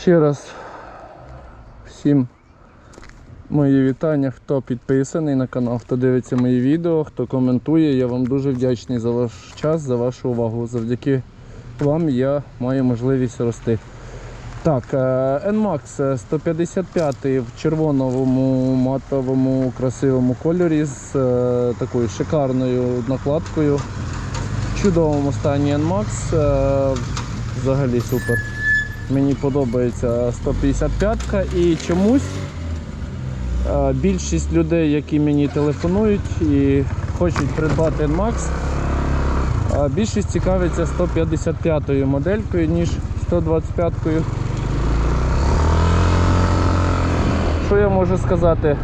Ще раз всім мої вітання, хто підписаний на канал, хто дивиться мої відео, хто коментує. Я вам дуже вдячний за ваш час, за вашу увагу. Завдяки вам я маю можливість рости. Так, е, NMAX 155 в червоному матовому красивому кольорі з е, такою шикарною накладкою. В чудовому стані NMAX. е, Взагалі супер. Мені подобається 155 і чомусь е, більшість людей, які мені телефонують і хочуть придбати NMAX, е, більшість цікавиться 155 моделькою, ніж 125-кою. Що я можу сказати?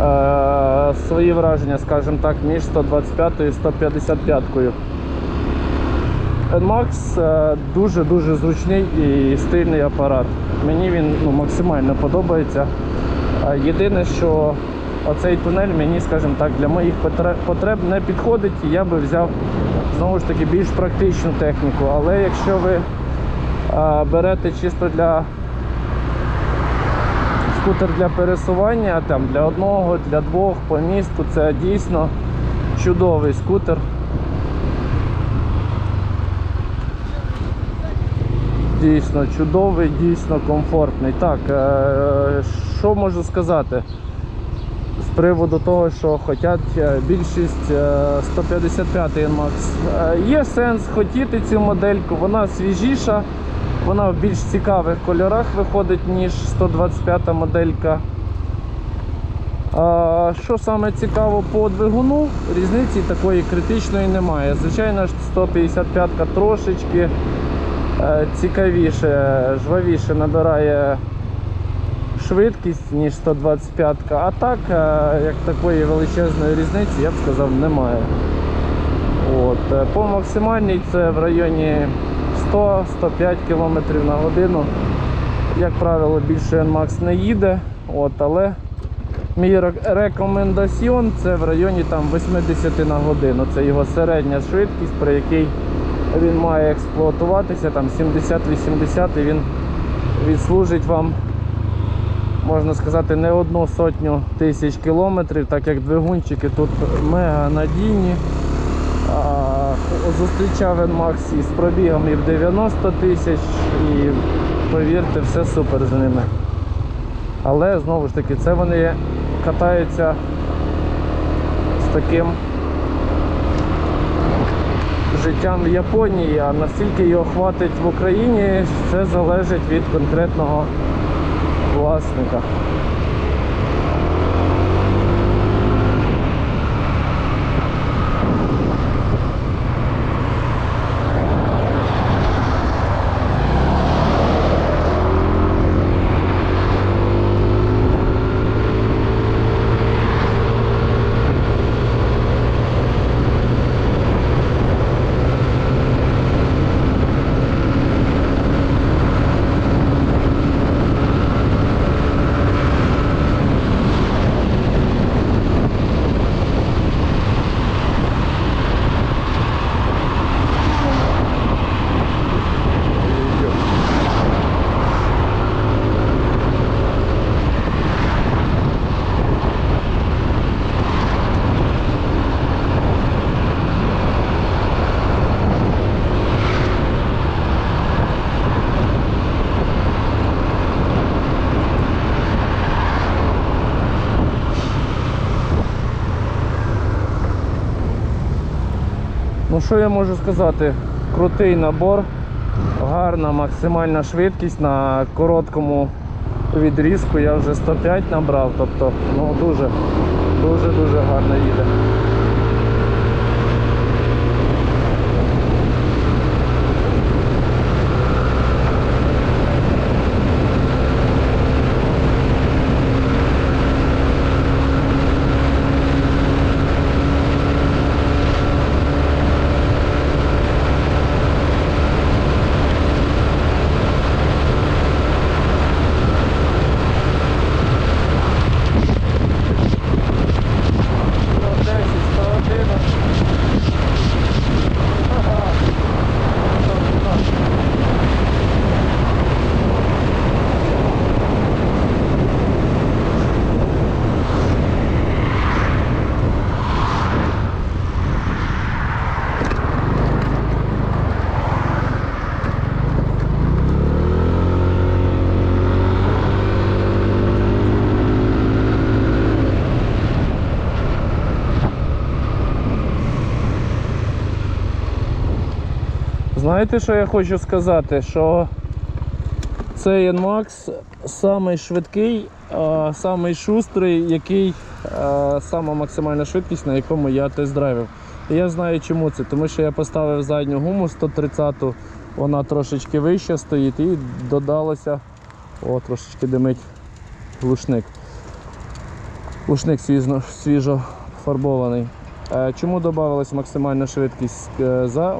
Е, свої враження, скажімо так, між 125 і 155. NMAX е, дуже-дуже зручний і стильний апарат. Мені він ну, максимально подобається. Е, Єдине, що оцей тунель мені, скажімо так, для моїх потреб не підходить, і я би взяв знову ж таки більш практичну техніку. Але якщо ви е, берете чисто для скутер для пересування, там, для одного, для двох по місту, це дійсно чудовий скутер. Дійсно чудовий, дійсно комфортний. Так, е, що можу сказати з приводу того, що хочуть е, більшість е, 155 NMAX. Е, Є сенс хотіти цю модельку, вона свіжіша, вона в більш цікавих кольорах виходить, ніж 125 моделька. Що саме цікаво по двигуну, різниці такої критичної немає. Звичайно ж 155 трошечки цікавіше, жвавіше набирає швидкість, ніж 125 а так, е, як такої величезної різниці, я б сказав, немає. От. е, По максимальній це в районі 100-105 км на годину. Як правило, більше NMAX не їде, от, але мій рекомендаціон це в районі там, 80 на годину. Це його середня швидкість, при якій він має експлуатуватися, там 70-80 і він відслужить вам, можна сказати, не одну сотню тисяч кілометрів, так як двигунчики тут мега надійні. Зустрічав NMAX із пробігом і в 90 тисяч, і повірте, все супер з ними. Але знову ж таки, це вони катаються з таким життям в Японії, а наскільки його хватить в Україні, це залежить від конкретного власника. Ну що я можу сказати? Крутий набор, гарна максимальна швидкість на короткому відрізку. Я вже 105 набрав, тобто ну дуже, дуже дуже гарно їде. Знаєте, що я хочу сказати? Що цей NMAX самий швидкий, самий шустрий, який сама максимальна швидкість, на якому я тест-драйвив. Я знаю чому це, тому що я поставив задню гуму 130 вона трошечки вище стоїть і додалося. О, трошечки димить глушник. Глушник свіжо, свіжо фарбований. Е, Чому додавалась максимальна швидкість? Е, За,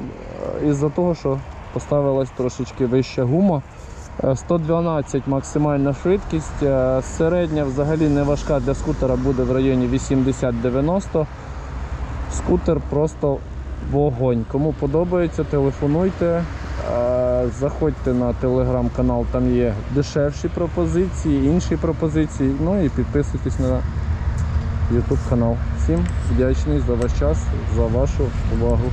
із-за того, що поставилась трошечки вища гума. Е, 112 максимальна швидкість. Е, Середня взагалі не важка для скутера буде в районі 80-90. Скутер просто вогонь. Кому подобається, телефонуйте. Е, Заходьте на телеграм-канал, там є дешевші пропозиції, інші пропозиції. Ну і підписуйтесь на YouTube канал. Всім вдячний за ваш час, за вашу увагу.